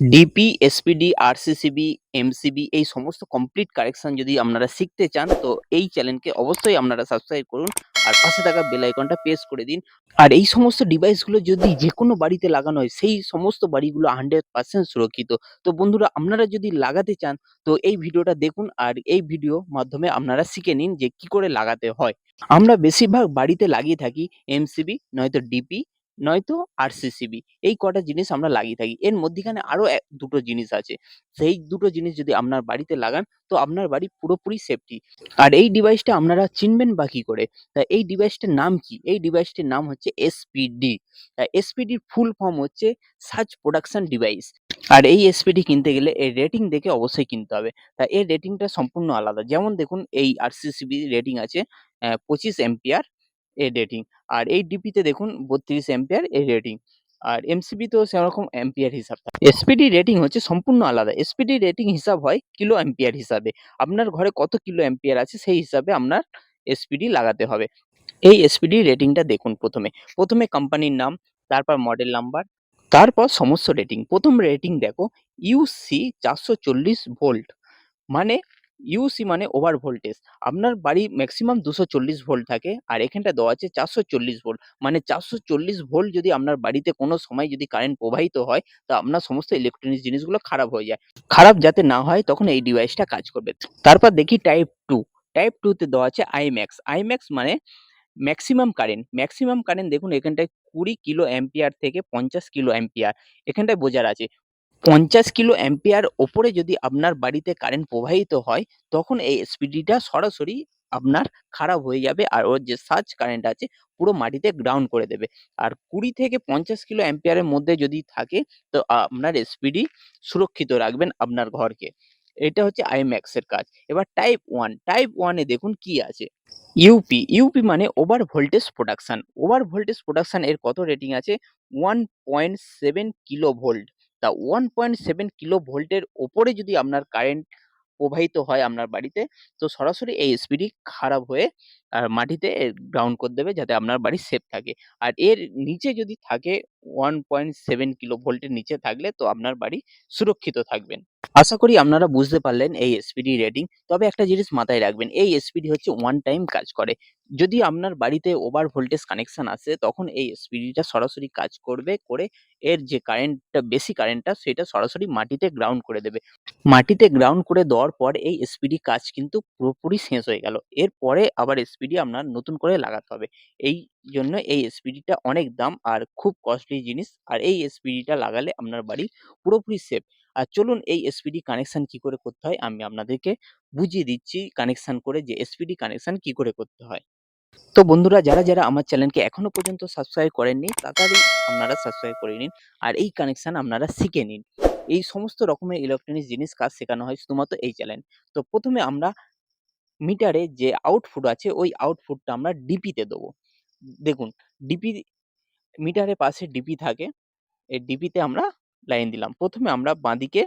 DP, SPD, RCCB, MCB এই সমস্ত complete correction যদি আপনারা শিখতে চান তো এই চ্যানেলকে অবশ্যই আপনারা সাবস্ক্রাইব করুন আর পাশে থাকা বেল আইকনটা প্রেস করে দিন। আর এই সমস্ত ডিভাইসগুলো যদি যে কোনো বাড়িতে লাগানো হয় সেই সমস্ত বাড়িগুলো হান্ড্রেড পার্সেন্ট সুরক্ষিত। তো বন্ধুরা আপনারা যদি লাগাতে চান তো এই ভিডিওটা দেখুন আর এই ভিডিও মাধ্যমে আপনারা শিখে নিন যে কি করে লাগাতে হয়। আমরা বেশিরভাগ বাড়িতে লাগিয়ে থাকি এমসিবি নয়তো ডিপি নয়তো আরসিসিবি এই কটা জিনিস আমরা লাগিয়ে থাকি। এর মধ্যিখানে আরও এক, দুটো জিনিস আছে। সেই দুটো জিনিস যদি আপনার বাড়িতে লাগান, তো আপনার বাড়ি পুরোপুরি সেফটি আর এই ডিভাইসটা আপনারা চিনবেন বা কি করে? তা এই ডিভাইসটার নাম কি? এই ডিভাইসটির নাম হচ্ছে এসপিডি এসপিডির ফুল ফর্ম হচ্ছে সার্চ প্রোডাকশন ডিভাইস আর এই এসপিডি কিনতে গেলে এর রেটিং দেখে অবশ্যই কিনতে হবে। তা এর রেটিংটা সম্পূর্ণ আলাদা। যেমন দেখুন, এই আরসিসিবি রেটিং আছে পঁচিশ এম্পিয়ার এর রেটিং আর এই ডিপিতে দেখুন বত্রিশ এম্পিয়ার এর রেটিং আর এমসিবি তো সেরকম এম্পিয়ার হিসাব থাকে। এসপিডি রেটিং হচ্ছে সম্পূর্ণ আলাদা। এসপিডি রেটিং হিসাব হয় কিলো এম্পিয়ার হিসাবে। আপনার ঘরে কত কিলো এম্পিয়ার আছে সেই হিসাবে আপনার এসপিডি লাগাতে হবে। এই এসপিডি রেটিংটা দেখুন প্রথমে। প্রথমে কোম্পানির নাম, তারপর মডেল নাম্বার তারপর সমস্ত রেটিং প্রথম রেটিং দেখো ইউসি চারশো চল্লিশ ভোল্ট মানে ইউসি মানে ওভার ভোল্টেজ আপনার বাড়ি ম্যাক্সিমাম দুশো চল্লিশ ভোল্ট থাকে, আর এখানটা দেওয়া আছে চারশো চল্লিশ ভোল্ট মানে চারশো চল্লিশ ভোল্ট যদি আপনার বাড়িতে কোনো সময় যদি কারেন্ট প্রবাহিত হয়, তা আপনার সমস্ত ইলেকট্রনিক্স জিনিসগুলো খারাপ হয়ে যায়। খারাপ যাতে না হয়, তখন এই ডিভাইসটা কাজ করবে। তারপর দেখি টাইপ টু টাইপ টুতে দেওয়া আছে আইম্যাক্স আইম্যাক্স মানে ম্যাক্সিমাম কারেন্ট ম্যাক্সিমাম কারেন্ট দেখুন, এখানটায় কুড়ি কিলো অ্যাম্পিয়ার থেকে পঞ্চাশ কিলো অ্যাম্পিয়ার এখানটায় বোঝার আছে। পঞ্চাশ কিলো অ্যাম্পিয়ার ওপরে যদি আপনার বাড়িতে কারেন্ট প্রবাহিত হয়, তখন এই এসপিডিটা সরাসরি আপনার খারাপ হয়ে যাবে আর ওর যে সার্চ কারেন্ট আছে, পুরো মাটিতে গ্রাউন্ড করে দেবে। আর কুড়ি থেকে পঞ্চাশ কিলো অ্যাম্পিয়ারের মধ্যে যদি থাকে, তো আপনার এসপিডি সুরক্ষিত রাখবেন আপনার ঘরকে। এটা হচ্ছে আইম্যাক্স এর কাজ। এবার টাইপ ওয়ান টাইপ ওয়ানে দেখুন কি আছে। ইউপি ইউপি মানে over voltage protection over voltage protection এর কত রেটিং আছে? One point seven kilo volt তা ওয়ান পয়েন্ট সেভেন কিলো ভোল্টের ওপরে যদি আপনার কারেন্ট প্রবাহিত হয় আপনার বাড়িতে, তো সরাসরি এই এসপিডি খারাপ হয়ে মাটিতে গ্রাউন্ড করে দেবে যাতে আপনার বাড়ি সেফ থাকে। আর এর নিচে যদি থাকে ওয়ান পয়েন্ট সেভেন কিলো ভোল্টের নিচে থাকলে তো আপনার বাড়ি সুরক্ষিত থাকবেন আশা করি আপনারা বুঝতে পারলেন এই এসপিডি রেটিং তবে একটা জিনিস মাথায় রাখবেন, এই এসপিডি হচ্ছে ওয়ান টাইম কাজ করে। যদি আপনার বাড়িতে ওভার ভোল্টেজ কানেকশন আসে, তখন এই এসপিডিটা সরাসরি কাজ করবে, করে এর যে কারেন্টটা বেশি কারেন্টটা সেটা সরাসরি মাটিতে গ্রাউন্ড করে দেবে। মাটিতে গ্রাউন্ড করে দেওয়ার পর এই এসপিডি কাজ কিন্তু পুরোপুরি শেষ হয়ে গেল। এরপরে আবার এসপিডি আপনার নতুন করে লাগাতে হবে। এই জন্য এই এসপিডিটা অনেক দাম আর খুব কস্টলি জিনিস। আর এই এসপিডিটা লাগালে আপনার বাড়ি পুরোপুরি সেফ আর চলুন এই এসপিডি কানেকশান কি করে করতে হয়, আমি আপনাদেরকে বুঝিয়ে দিচ্ছি কানেকশান করে যে এসপিডি কানেকশান কি করে করতে হয়। তো বন্ধুরা, যারা যারা আমার চ্যানেলকে এখনও পর্যন্ত সাবস্ক্রাইব করেননি, তাড়াতাড়ি আপনারা সাবস্ক্রাইব করে নিন আর এই কানেকশন আপনারা শিখে নিন। এই সমস্ত রকমের ইলেকট্রনিক্স জিনিস কাজ শেখানো হয় শুধুমাত্র এই চ্যানেল। তো প্রথমে আমরা মিটারে যে আউটপুট আছে, ওই আউটপুটটা আমরা ডিপিতে দেবো। দেখুন ডিপি মিটারের পাশে ডিপি থাকে, এই ডিপিতে আমরা লাইন দিলাম। প্রথমে আমরা বাঁদিকে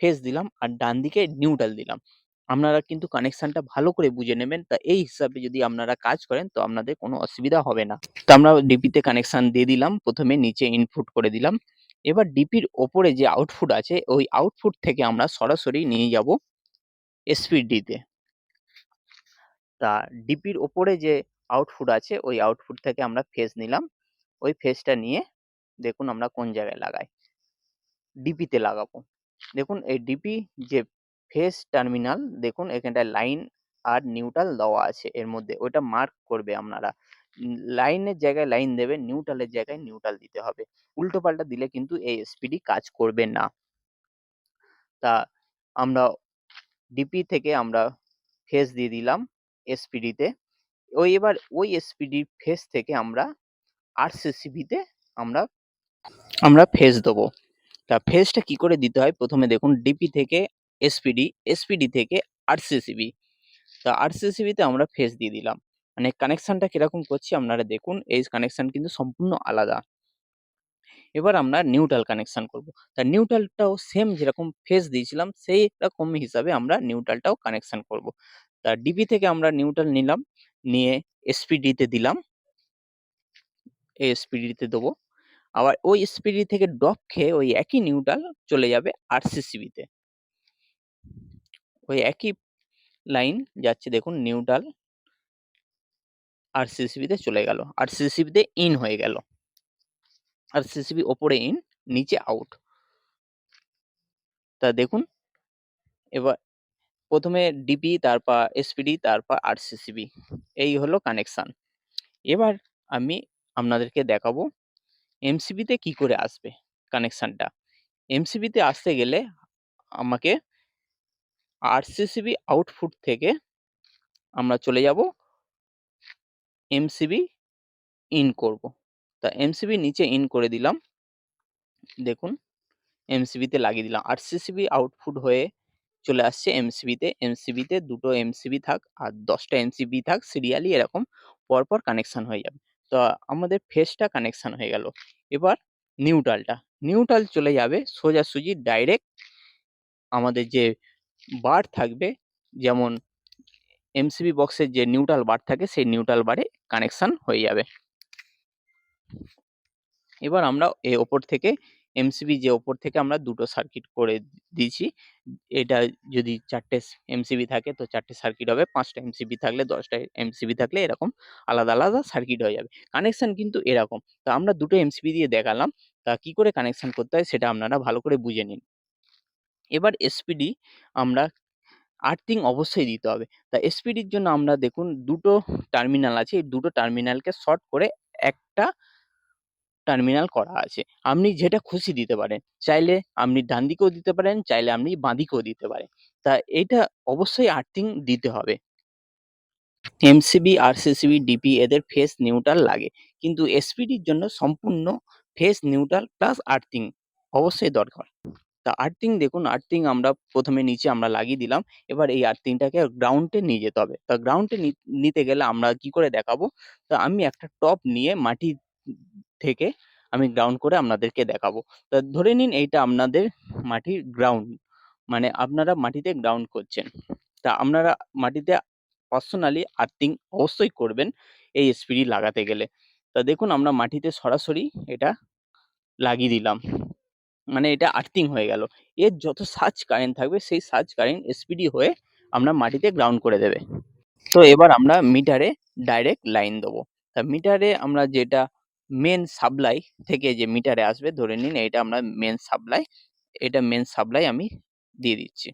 ফেস দিলাম আর ডান দিকে নিউট্রাল দিলাম। আপনারা কিন্তু কানেকশনটা ভালো করে বুঝে নেবেন। তা এই হিসাবে যদি আপনারা কাজ করেন, তো আপনাদের কোনো অসুবিধা হবে না। তো আমরা ডিপিতে কানেকশান দিয়ে দিলাম। প্রথমে নিচে ইনপুট করে দিলাম। এবার ডিপির ওপরে যে আউটপুট আছে, ওই আউটপুট থেকে আমরা সরাসরি নিয়ে যাব এসপিডিতে তা। ডিপির ওপরে যে আউটপুট আছে, ওই আউটপুট থেকে আমরা ফেস নিলাম। ওই ফেসটা নিয়ে দেখুন আমরা কোন জায়গায় লাগাই। ডিপিতে লাগাবো। দেখুন, এই ডিপি যে ফেস টার্মিনাল, দেখুন এখানটায় লাইন আর নিউট্রাল দেওয়া আছে এর মধ্যে ওটা মার্ক করবে আপনারা। লাইনের জায়গায় লাইন দেবে, নিউট্রালের জায়গায় নিউট্রাল দিতে হবে। উল্টো পাল্টা দিলে কিন্তু এই এসপিডি কাজ করবে না। তা আমরা ডিপি থেকে আমরা ফেস দিয়ে দিলাম এসপিডিতে ওই এবার ওই এসপিডি ফেস থেকে আমরা আরসিসিবিতে আমরা আমরা ফেস দেবো। তা ফেসটা কি করে দিতে হয়? প্রথমে দেখুন ডিপি থেকে এসপিডি এসপিডি থেকে আরসিসিবি তা আরসিসিবিতে আমরা ফেস দিয়ে দিলাম। মানে কানেকশানটা কীরকম করছি আপনারা দেখুন, এই কানেকশান কিন্তু সম্পূর্ণ আলাদা। এবার আমরা নিউট্রাল কানেকশান করব। তা নিউট্রালটাও সেম যেরকম ফেস দিয়েছিলাম সেই রকম হিসাবে আমরা নিউট্রালটাও কানেকশান করব। তা ডিপি থেকে আমরা নিউট্রাল নিলাম, নিয়ে এসপিডিতে দিলাম। এই এসপিডিতে দেবো। আবার ওই এসপিডি থেকে ড্রপ খেয়ে ওই একই নিউট্রাল চলে যাবে আরসিসিবিতে ওই একই লাইন যাচ্ছে দেখুন নিউট্রাল আরসিসিবিতে চলে গেল। আরসিসিবিতে ইন হয়ে গেল। আর সিসিবি ওপরে ইন নিচে আউট তা দেখুন, এবার প্রথমে ডিপি তারপর এসপিডি তারপর আর সিসিবি এই হলো কানেকশান এবার আমি আপনাদেরকে দেখাবো এমসিবিতে কি করে আসবে কানেকশানটা এমসিবিতে আসতে গেলে আমাকে আরসিসিবি আউটপুট থেকে আমরা চলে যাব এমসিবি ইন করব। তা এমসিবি নিচে ইন করে দিলাম। দেখুন এমসিবিতে লাগিয়ে দিলাম। আরসিসিবি আউটপুট হয়ে চলে আসছে এমসিবিতে এমসিবিতে দুটো এমসিবি থাক আর দশটা এমসিবি থাক সিরিয়ালি এরকম পরপর কানেকশন হয়ে যাবে। তো আমাদের ফেসটা কানেকশন হয়ে গেল। এবার নিউট্রালটা নিউট্রাল চলে যাবে সোজাসুজি ডাইরেক্ট আমাদের যে বার থাকবে। যেমন এমসিবি বক্সের যে নিউট্রাল বার থাকে, সেই নিউট্রাল বারে কানেকশান হয়ে যাবে। এবার আমরা এ ওপর থেকে এমসিবি যে ওপর থেকে আমরা দুটো সার্কিট করে দিয়েছি। এটা যদি চারটে এমসিবি থাকে, তো চারটে সার্কিট হবে। পাঁচটা এমসিবি থাকলে দশটা এমসিবি থাকলে এরকম আলাদা আলাদা সার্কিট হয়ে যাবে। কানেকশান কিন্তু এরকম। তা আমরা দুটো এমসিবি দিয়ে দেখালাম। তা কি করে কানেকশান করতে হয়, সেটা আপনারা ভালো করে বুঝে নিন। এবার এসপিডি আমরা আর্থিং অবশ্যই দিতে হবে। তা এসপিডির জন্য আমরা দেখুন দুটো টার্মিনাল আছে, এই দুটো টার্মিনালকে শর্ট করে একটা টার্মিনাল করা আছে। আপনি যেটা খুশি দিতে পারেন। চাইলে আপনি ডান দিকেও দিতে পারেন, চাইলে আপনি বাঁ দিকেও দিতে পারেন। তা এটা অবশ্যই আর্থিং দিতে হবে। এমসিবি আরসিসিবি ডিপি এদের ফেস নিউট্রাল লাগে। কিন্তু এসপিডির জন্য সম্পূর্ণ ফেস নিউট্রাল প্লাস আর্থিং অবশ্যই দরকার। তা আর্থিং দেখুন আর্থিং আমরা প্রথমে নিচে আমরা লাগিয়ে দিলাম। এবার এই আর্থিংটাকে গ্রাউন্ডে নিয়ে যেতে হবে। তা গ্রাউন্ডে নিতে গেলে আমরা কি করে দেখাবো? তা আমি একটা টপ নিয়ে মাটি থেকে আমি গ্রাউন্ড করে আপনাদেরকে দেখাবো। তা ধরে নিন এইটা আপনাদের মাটির গ্রাউন্ড মানে আপনারা মাটিতে গ্রাউন্ড করছেন। তা আপনারা মাটিতে পার্সোনালি আর্থিং অবশ্যই করবেন এই এসপিডি লাগাতে গেলে। তা দেখুন আমরা মাটিতে সরাসরি এটা লাগিয়ে দিলাম। মানে এটা আর্থিং হয়ে গেল। এর যত সার্চ কারেন্ট থাকবে, সেই সার্চ কারেন্ট এসপিডি হয়ে আমরা মাটিতে গ্রাউন্ড করে দেবে। তো এবার আমরা মিটারে ডাইরেক্ট লাইন দেবো। তা মিটারে আমরা যেটা মেন সাপ্লাই থেকে যে মিটারে আসবে, ধরে নিন এটা আমরা মেন সাপ্লাই এটা মেন সাপ্লাই আমি দিয়ে দিচ্ছি।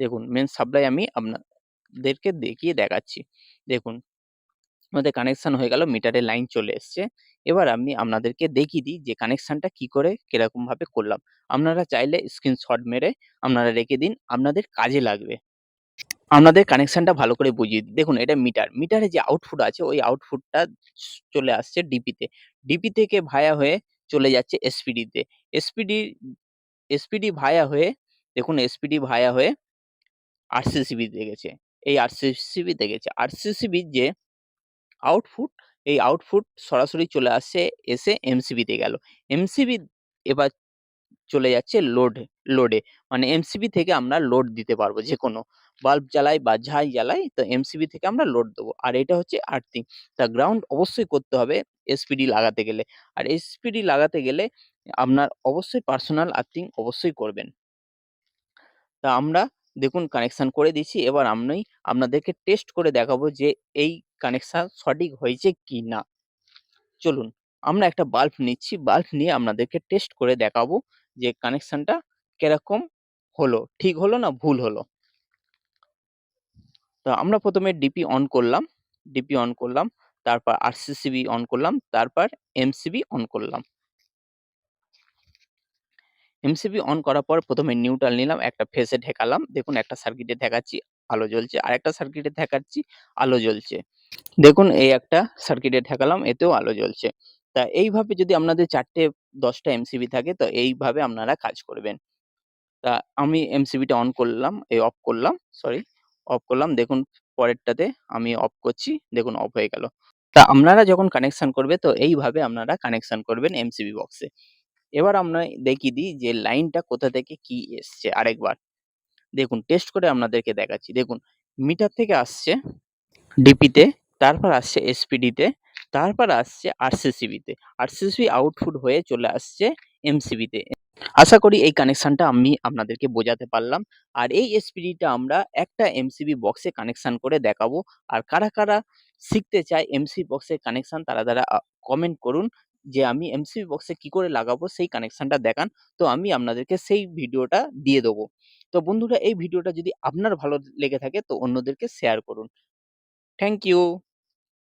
দেখুন মেন সাপ্লাই আমি আপনাদেরকে দেখিয়ে দেখাচ্ছি। দেখুন আমাদের কানেকশান হয়ে গেল মিটারে লাইন চলে এসছে। এবার আমি আপনাদেরকে দেখিয়ে দিই যে কানেকশানটা কি করে কীরকমভাবে করলাম। আপনারা চাইলে স্ক্রিনশট মেরে আপনারা রেখে দিন, আপনাদের কাজে লাগবে। আপনাদের কানেকশানটা ভালো করে বুঝিয়ে দিই। দেখুন, এটা মিটার মিটারে যে আউটপুট আছে, ওই আউটপুটটা চলে আসছে ডিপিতে ডিপি থেকে ভায়া হয়ে চলে যাচ্ছে এসপিডিতে এসপিডি এসপিডি ভায়া হয়ে, দেখুন এসপিডি ভায়া হয়ে আরসিসিবিতে গেছে। এই আরসিসিবিতে গেছে। আরসিসিবির যে আউটপুট এই আউটপুট সরাসরি চলে আসছে, এসে এমসিবিতে গেল। এমসিবি এবার চলে যাচ্ছে লোড লোডে মানে এমসিবি থেকে আমরা লোড দিতে পারব যে কোনো বাল্ব জ্বালাই বা ঝাই জ্বালাই, তো এমসিবি থেকে আমরা লোড দেবো। আর এটা হচ্ছে আর্থিং তা গ্রাউন্ড অবশ্যই করতে হবে এসপিডি লাগাতে গেলে। আর এসপিডি লাগাতে গেলে আপনার অবশ্যই পার্সোনাল আর্থিং অবশ্যই করবেন। তা আমরা দেখুন কানেকশান করে দিচ্ছি। এবার আমি আপনাদেরকে টেস্ট করে দেখাবো যে এই কানেকশান সঠিক হয়েছে কি না চলুন, আমরা একটা বাল্ব নিচ্ছি। বাল্ব নিয়ে আপনাদেরকে টেস্ট করে দেখাবো যে কানেকশানটা কীরকম হলো। ঠিক হলো না ভুল হলো? তো আমরা প্রথমে ডিপি অন করলাম। ডিপি অন করলাম, তারপর আরসিসিবি অন করলাম, তারপর এমসিবি অন করলাম। এমসিবি অন করার পর প্রথমে নিউট্রাল নিলাম, একটা ফেসে ঠেকালাম দেখুন, একটা সার্কিটে দেখাচ্ছি আলো জ্বলছে। আর একটা সার্কিটে দেখাচ্ছি আলো জ্বলছে। দেখুন, এই একটা সার্কিটে ঠেকালাম এতেও আলো জ্বলছে। তা এইভাবে যদি আপনাদের চারটে, দশটা এমসিবি থাকে, তো এইভাবে আপনারা কাজ করবেন। তা আমি এমসিবিটা অন করলাম, এই অফ করলাম সরি অফ করলাম। দেখুন, পরেরটাতে আমি অফ করছি, দেখুন অফ হয়ে গেল। তা আপনারা যখন কানেকশন করবে, তো এইভাবে আপনারা কানেকশন করবেন এমসিবি বক্সে এবার আমরা দেখিয়ে দিই যে লাইনটা কোথা থেকে কি এসছে আরেকবার দেখুন টেস্ট করে আপনাদেরকে দেখাচ্ছি দেখুন মিটার থেকে আসছে ডিপিতে তারপর আসছে এসপিডিতে তারপর আসছে আরসিসিবিতে। আরসিসিবি আউটপুট হয়ে চলে আসছে এমসিবিতে। আশা করি এই কানেকশনটা আমি আপনাদেরকে বোঝাতে পারলাম। আর এই এসপিডিটা আমরা একটা এমসিবি বক্সে কানেকশন করে দেখাবো। আর কারা, কারা শিখতে চায় এমসিবি বক্সের কানেকশন তারা, তারা কমেন্ট করুন যে আমি এমসিবি বক্সে কি করে লাগাবো সেই কানেকশনটা দেখান। তো আমি আপনাদেরকে সেই ভিডিওটা দিয়ে দেবো। তো বন্ধুরা, এই ভিডিওটা যদি আপনার ভালো লেগে থাকে, তো অন্যদেরকে শেয়ার করুন। Thank you.